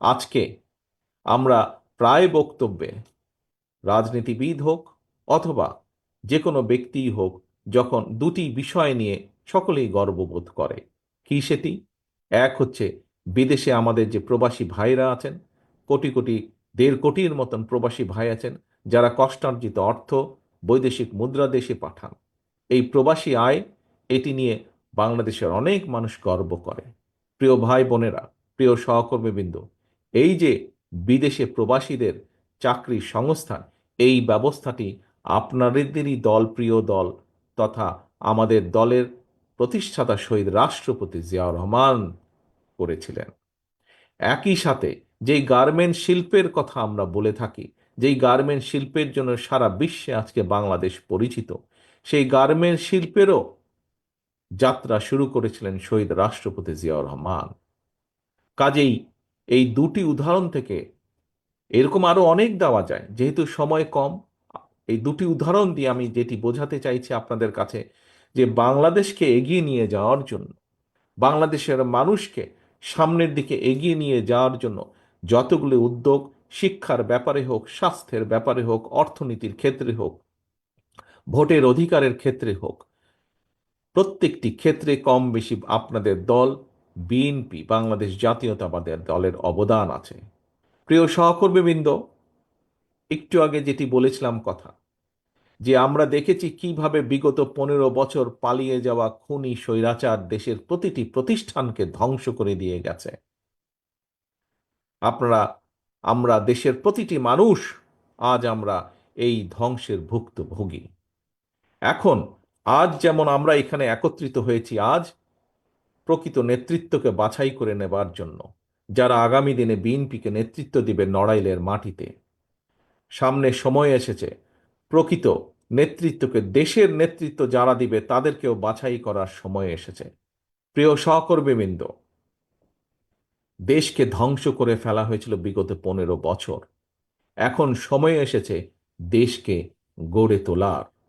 আজকে আমরা প্রায় বক্তব্যে রাজনীতিবিদ হোক অথবা যে কোনো ব্যক্তিই হোক যখন দুটি বিষয় নিয়ে সকলেই গর্ববোধ করে, কি সেটি? এক হচ্ছে বিদেশে আমাদের যে প্রবাসী ভাইরা আছেন, কোটি কোটি, দেড় কোটির মতন প্রবাসী ভাই আছেন, যারা কষ্টার্জিত অর্থ, বৈদেশিক মুদ্রা দেশে পাঠান। এই প্রবাসী আয়, এটি নিয়ে বাংলাদেশের অনেক মানুষ গর্ব করে। প্রিয় ভাই বোনেরা, প্রিয় সহকর্মীবৃন্দ এই যে বিদেশে প্রবাসীদের চাকরি সংস্থান, এই ব্যবস্থাটি আপনাদেরই দল, প্রিয় দল, তথা আমাদের দলের প্রতিষ্ঠাতা শহীদ রাষ্ট্রপতি জিয়াউর রহমান করেছিলেন। একই সাথে যেই গার্মেন্ট শিল্পের কথা আমরা বলে থাকি, যেই গার্মেন্ট শিল্পের জন্য সারা বিশ্বে আজকে বাংলাদেশ পরিচিত, সেই গার্মেন্ট শিল্পেরও যাত্রা শুরু করেছিলেন শহীদ রাষ্ট্রপতি জিয়াউর রহমান। কাজেই এই দুটি উদাহরণ থেকে এরকম আরও অনেক দেওয়া যায়, যেহেতু সময় কম। এই দুটি উদাহরণ দিয়ে আমি যেটি বোঝাতে চাইছি আপনাদের কাছে, যে বাংলাদেশকে এগিয়ে নিয়ে যাওয়ার জন্য, বাংলাদেশের মানুষকে সামনের দিকে এগিয়ে নিয়ে যাওয়ার জন্য যতগুলি উদ্যোগ, শিক্ষার ব্যাপারে হোক, স্বাস্থ্যের ব্যাপারে হোক, অর্থনীতির ক্ষেত্রে হোক, ভোটের অধিকারের ক্ষেত্রে হোক, প্রত্যেকটি ক্ষেত্রে কম বেশি আপনাদের দল বিএনপি, বাংলাদেশ জাতীয়তাবাদের দলের অবদান আছে। প্রিয় সহকর্মীবৃন্দ, একটু আগে যেটি বলেছিলাম কথা, যে আমরা দেখেছি কীভাবে বিগত পনেরো বছর পালিয়ে যাওয়া খুনি স্বৈরাচার দেশের প্রতিটি প্রতিষ্ঠানকে ধ্বংস করে দিয়ে গেছে। আপনারা, আমরা দেশের প্রতিটি মানুষ আজ আমরা এই ধ্বংসের ভুক্তভোগী। এখন, আজ যেমন আমরা এখানে একত্রিত হয়েছি, আজ প্রকৃত নেতৃত্বকে বাছাই করে নেবার জন্য, যারা আগামী দিনে বিএনপিকে নেতৃত্ব দিবে নড়াইলের মাটিতে। সামনে সময় এসেছে, প্রকৃত নেতৃত্বকে দেশের নেতৃত্ব যারা দিবে তাদেরকেও বাছাই করার সময় এসেছে। প্রিয় সহকর্মীবৃন্দ, দেশকে ধ্বংস করে ফেলা হয়েছিল বিগত পনেরো বছর। এখন সময় এসেছে দেশকে গড়ে তোলার।